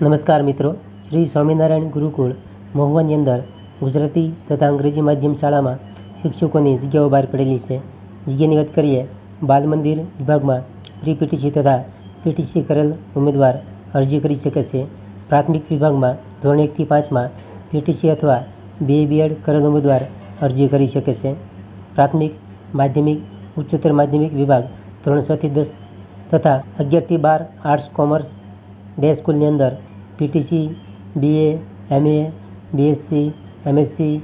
નમસ્કાર મિત્રો, શ્રી સ્વામિનારાયણ ગુરુકુળ મહુવાની અંદર ગુજરાતી તથા અંગ્રેજી માધ્યમ શાળામાં શિક્ષકોની જગ્યાઓ બહાર પડેલી છે. જગ્યાની વાત કરીએ, બાલ મંદિર વિભાગમાં પ્રી પીટીસી તથા પીટીસી કરેલ ઉમેદવાર અરજી કરી શકે છે. પ્રાથમિક વિભાગમાં ધોરણ એકથી પાંચમાં પીટીસી અથવા બે બીએડ કરેલ ઉમેદવાર અરજી કરી શકે છે. પ્રાથમિક માધ્યમિક, ઉચ્ચતર માધ્યમિક વિભાગ ધોરણ દસ તથા અગિયારથી બાર આર્ટ્સ, કોમર્સ ડે સ્કૂલની અંદર PTC, BA, MA, BSc, MSc,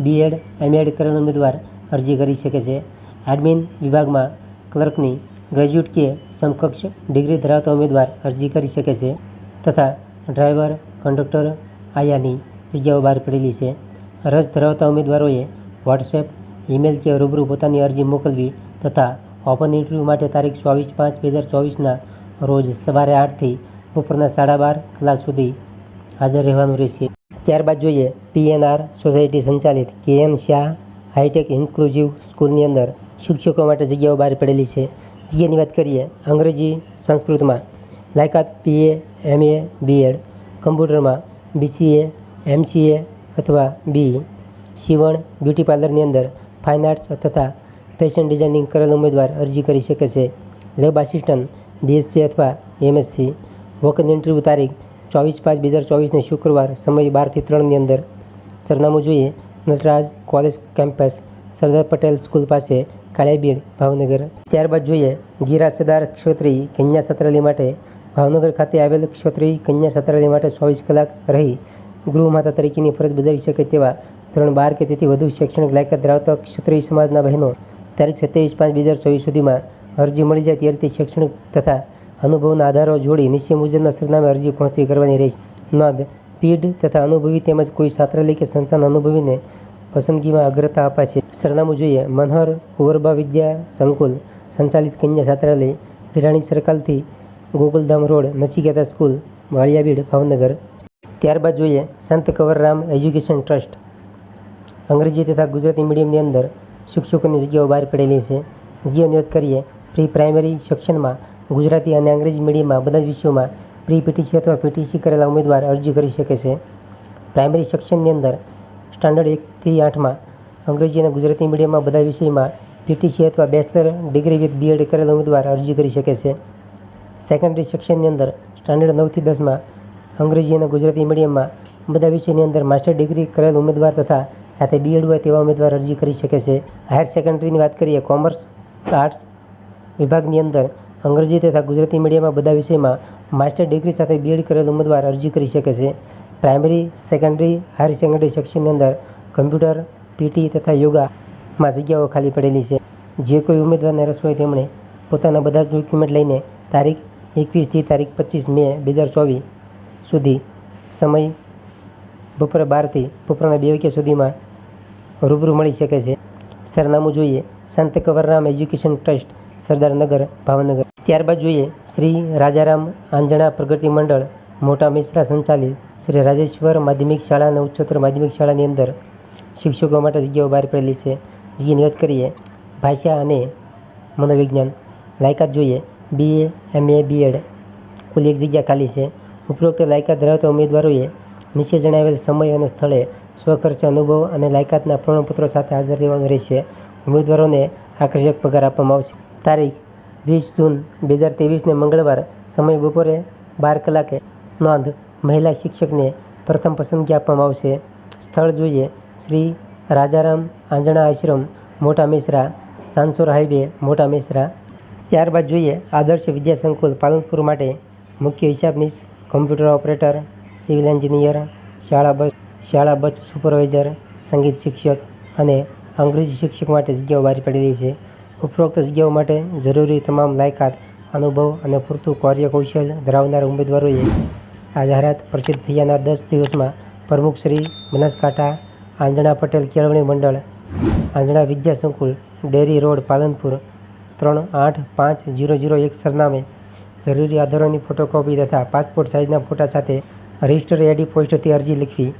BEd, MEd કરેલ ઉમેદવાર અરજી કરી શકે છે. એડમિન વિભાગમાં ક્લર્કની ગ્રેજ્યુએટ કે સમકક્ષ ડિગ્રી ધરાવતા ઉમેદવાર અરજી કરી શકે છે તથા ડ્રાઈવર, કંડક્ટર, આયાની જગ્યાઓ બહાર પડેલી છે. રસ ધરાવતા ઉમેદવારોએ વોટ્સએપ, ઈમેલ કે રૂબરૂ પોતાની અરજી મોકલવી તથા ઓપન ઇન્ટરવ્યૂ માટે તારીખ ચોવીસ પાંચ બે હજાર ચોવીસના રોજ સવારે આઠથી બપોરના સાડા બાર કલાક સુધી હાજર રહેવાનું રહેશે. ત્યારબાદ જોઈએ પીએનઆર સોસાયટી સંચાલિત કે એન શાહ હાઈટેક ઇન્ક્લુઝિવ સ્કૂલની અંદર શિક્ષકો માટે જગ્યાઓ બહાર પડેલી છે. જગ્યાની વાત કરીએ અંગ્રેજી સંસ્કૃતમાં. લાયકાત પીએ એમએ બીએડ કમ્પ્યુટરમાં બીસીએ એમસીએ અથવા બી સીવણ, બ્યુટી પાર્લરની અંદર ફાઇન આર્ટ્સ તથા ફેશન ડિઝાઇનિંગ કરેલ ઉમેદવાર અરજી કરી શકે છે. લેબ આસિસ્ટન્ટ બીએસસી અથવા એમએસસી વોકન ઇન્ટરવ્યૂ તારીખ ચોવીસ પાંચ બે હજાર ચોવીસને શુક્રવાર સમય બારથી ત્રણની અંદર. સરનામું જોઈએ Nataraj college campus Sardar Patel school પાસે, કાળિયાબીડ, ભાવનગર. ત્યારબાદ જોઈએ ગીરા સરદાર ક્ષત્રિય કન્યા સત્રાલી માટે. ભાવનગર ખાતે આવેલ ક્ષત્રિય કન્યા સત્રાલી માટે ચોવીસ કલાક રહી ગૃહમાતા તરીકેની ફરજ બજાવી શકે તેવા ધોરણ બાર કે તેથી વધુ શૈક્ષણિક લાયકાત ધરાવતા ક્ષત્રિય સમાજના બહેનો. તારીખ સત્યાવીસ પાંચ બે હજાર ચોવીસ સુધીમાં અરજી મળી જાય ત્યારથી શૈક્ષણિક તથા અનુભવના આધારો જોડી નીચે મુજબના સરનામે અરજી પહોંચતી કરવાની રહેશે. નોંધ, પીઢ તથા અનુભવી તેમજ કોઈ છાત્રાલય કે સંસ્થાન અનુભવીને પસંદગીમાં અગ્રતા અપાશે. સરનામું જોઈએ. મનહર, કુંવરબા વિદ્યા સંકુલ, સંચાલિત કન્યા છાત્રાલય, વિરાણી સર્કલથી ગોકુલધામ રોડ નચિકેતા સ્કૂલ, વાળિયાબીડ, ભાવનગર. ત્યારબાદ જોઈએ. Sant Kanwarram education trust. અંગ્રેજી તથા ગુજરાતી મીડિયમની અંદર શિક્ષકોની જગ્યાઓ બહાર પડેલી છે. જે અનુરોધ કરીએ. પ્રી પ્રાઇમરી સેક્શનમાં ગુજરાતી અને અંગ્રેજી મીડિયમમાં બધા જ વિષયોમાં પ્રી પીટીસી અથવા પીટીસી કરેલા ઉમેદવાર અરજી કરી શકે છે. પ્રાઇમરી સેક્શનની અંદર સ્ટાન્ડર્ડ એકથી આઠમાં અંગ્રેજી અને ગુજરાતી મીડિયમમાં બધા વિષયમાં પીટીસી અથવા બેચલર ડિગ્રી વિથ બીએડ કરેલા ઉમેદવાર અરજી કરી શકે છે. સેકન્ડરી સેક્શનની અંદર સ્ટાન્ડર્ડ નવથી દસમાં અંગ્રેજી અને ગુજરાતી મીડિયમમાં બધા વિષયની અંદર માસ્ટર ડિગ્રી કરેલ ઉમેદવાર તથા સાથે બીએડ હોય તેવા ઉમેદવાર અરજી કરી શકે છે. હાયર સેકન્ડરીની વાત કરીએ, કોમર્સ, આર્ટ્સ વિભાગની અંદર અંગ્રેજી તથા ગુજરાતી મીડિયમમાં બધા વિષયમાં માસ્ટર ડિગ્રી સાથે બીએડ કરેલ ઉમેદવાર અરજી કરી શકે છે. પ્રાઇમરી, સેકન્ડરી, હાયર સેકન્ડરી સેક્શનની અંદર કમ્પ્યુટર, પીટી તથા યોગામાં જગ્યાઓ ખાલી પડેલી છે. જે કોઈ ઉમેદવારને રસ હોય તેમણે પોતાના બધા જ ડોક્યુમેન્ટ લઈને તારીખ એકવીસથી તારીખ પચીસ મે બે હજાર ચોવીસ સુધી સમય બપોરે બારથી બપોરના બે વાગ્યા સુધીમાં રૂબરૂ મળી શકે છે. સરનામું જોઈએ. Sant Kanwarram education trust Sardarnagar Bhavnagar. ત્યારબાદ જોઈએ શ્રી રાજારામ આંજણા પ્રગતિ મંડળ, મોટા મિશ્રા સંચાલિત શ્રી રાજેશ્વર માધ્યમિક શાળા અને ઉચ્ચતર માધ્યમિક શાળાની અંદર શિક્ષકો માટે જગ્યાઓ બહાર પડેલી છે. જગ્યાની વાત કરીએ ભાષા અને મનોવિજ્ઞાન. લાયકાત જોઈએ. બીએ એમએ બીએડ કુલ એક જગ્યા ખાલી છે. ઉપરોક્ત લાયકાત ધરાવતા ઉમેદવારોએ નીચે જણાવેલ સમય અને સ્થળે સ્વખર્ચ, અનુભવ અને લાયકાતના પ્રમાણપત્રો સાથે હાજર રહેવાનું રહેશે. ઉમેદવારોને આકર્ષક પગાર આપવામાં આવશે. તારીખ વીસ જૂન બે હજાર ત્રેવીસને મંગળવાર સમય બપોરે બાર કલાકે નોંધ મહિલા શિક્ષકને પ્રથમ પસંદગી આપવામાં આવશે. સ્થળ જોઈએ શ્રી રાજારામ આંજણા આશ્રમ, મોટા મેસરા, સાંસોર હાઈવે, મોટા મેસરા. ત્યારબાદ જોઈએ આદર્શ વિદ્યા સંકુલ, પાલનપુર માટે મુખ્ય હિસાબનીશ, કમ્પ્યુટર ઓપરેટર, સિવિલ એન્જિનિયર, શાળા બસ શાળા બસ સુપરવાઇઝર, સંગીત શિક્ષક અને અંગ્રેજી શિક્ષક માટે જગ્યાઓ બહાર રહી છે. ઉપરોક્ત જગ્યાઓ માટે જરૂરી તમામ લાયકાત, અનુભવ અને પૂરતું કાર્યકૌશલ ધરાવનાર ઉમેદવારોએ આ જાહેરાત પ્રસિદ્ધ થયાના દસ દિવસમાં પ્રમુખશ્રી બનાસકાંઠા આંજણા પટેલ કેળવણી મંડળ, આંજણા વિદ્યા સંકુલ, ડેરી રોડ પાલનપુર ત્રણ આઠ પાંચ જીરો જીરો એક સરનામે જરૂરી આધારોની ફોટોકોપી તથા પાસપોર્ટ સાઇઝના ફોટા સાથે રજિસ્ટર એડી પોસ્ટથી અરજી લખવી.